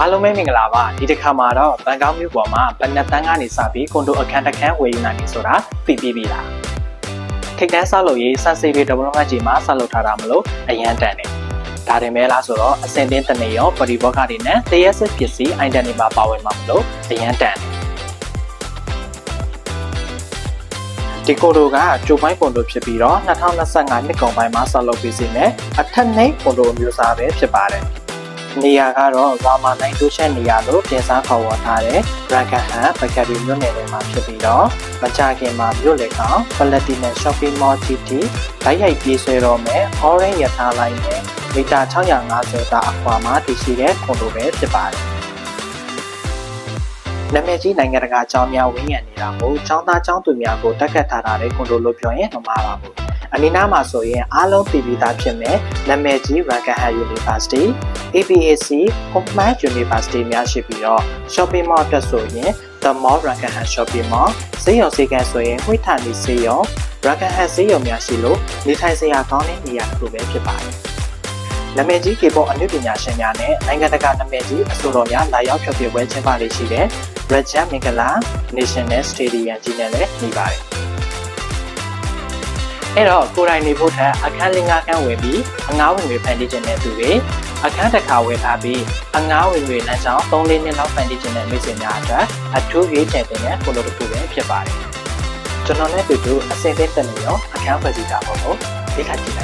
အားလုံးပဲမင်္ဂလာပါဒီတစ်ခါမှာတော့ဘန်ကောက်မြို့ပေါ်မှာဘယ်နှစ်တန်းကနေစပြီးကွန်ဒိုအခန်းတစ်ခန်းဝယ်ယူနိုင်ပြီဆိုတာသိပြီးပြီလားထိတ်တန်းဆောက်လုပ်ရေးစက်စေတွေ development ကြီးမှာဆောက်လုပ်ထားတာမလို့အရန်တန်တယ်ဒါတင်မဲလားဆိုတော့အစင်တင်းတနေရောပရိဘောဂတွေနဲ့တရက်စစ်ပစ္စည်းအိုင်တန်တွေမှာပါဝင်မှာမလို့အရန်တန်တယ်ဒီကွန်ဒိုကကျိုပိုင်းကွန်ဒိုဖြစ်ပြီးတော့2025နှစ်ကုန်ပိုင်းမှာဆောက်လုပ်ပြီးစီမယ်အထက်နှိပ်ကွန်ဒိုမျိုးစားပဲဖြစ်ပါတယ် နေရာကတော့ဝါမာနိုင်တိုးချက်နေရာလို့တင်စားခေါ်ဝေါ်ထားတဲ့ Dragon Hunt ပကရီမြို့နယ်ထဲမှာဖြစ်ပြီးတော့မကြခင်မှာမြို့လေကောင် Platinum Shopping Mall GT ဓာတ်ရိုက်ပြေးဆွဲတော့မယ် Orange ရထားလိုင်းနဲ့မီတာ650တာအကွာမှာတည်ရှိတဲ့ကွန်ဒိုပဲဖြစ်ပါတယ်။နာမည်ကြီးနိုင်ငံတကာအကြောင်းများဝန်းရံနေတာမို့ចောင်းသားចောင်းသူများကိုတက်ခတ်ထားတာတဲ့ကွန်ဒိုလို့ပြောရင်မမှားပါဘူး။ အနီးနားမှာဆိုရင်အားလုံးသိပြီးသားဖြစ်မယ်နာမည်ကြီး Rutgers University APAC Hoffman University များရှိပြီးတော့ shopping mall အတွက်ဆိုရင် The Mall Rutgers Shopping Mall ဈေးရုံဈေးကန်းဆိုရင်ဝိထန်ဒီဈေးရုံ Rutgers ဈေးရုံများရှိလို့နေထိုင်စရာကောင်းတဲ့နေရာတစ်ခုပဲဖြစ်ပါတယ်။နာမည်ကြီး K-pop အနုပညာရှင်များနဲ့နိုင်ငံတကာနာမည်ကြီးအဆိုတော်များလာရောက်ဖျော်ဖြေပွဲကျင်းပလေးရှိတဲ့ Red Jam Mingala National Stadium ကြီးနဲ့လည်းနေပါတယ်။ အဲ့တော့ကိုယ်တိုင်နေဖို့ထက်အခန်းလေးငါးခန်းဝင်ပြီးအငားဝင်တွေဖန်တီးခြင်းတဲ့သူတွေအခန်းတစ်ခါဝယ်ထားပြီးအငားဝင်တွေလမ်းကြောင်း3လေးနှစ်လောက်ဖန်တီးခြင်းတဲ့မိတ်ဆွေများအတွက်အထူးရွေးချယ်တဲ့ကိုလိုတစ်ခုပဲဖြစ်ပါတယ်။ကျွန်တော်နဲ့တူတူအစင်သစ်တက်နေရောအခန်းဖွဲ့စည်းတာပေါ့လို့သိခါကြည့်လိုက်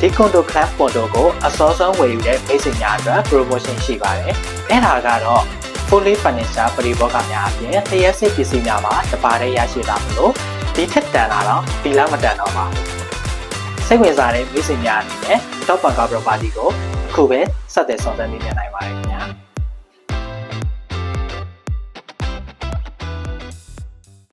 ဒီကွန်ဒိုကလပ်ပေါ်တိုကိုအစောဆုံးဝယ်ယူတဲ့မိတ်ဆွေများအတွက် promotion ရှိပါတယ်။အဲ့ဒါကတော့ fully furniture ပရိဘောဂများအပြင်တရက်စစ်ပစ္စည်းများမှာတပါးတည်းရရှိတာမလို့ဒီထက်တန်လာတော့ဒီလောက်မတန်တော့ပါဘူး။စိတ်ဝင်စားတဲ့မိတ်ဆွေများအနေနဲ့ Top Bank Property ကိုအခုပဲဆက်သွယ်ဆောင်ရွက်နေနိုင်ပါတယ်ခင်ဗျာ။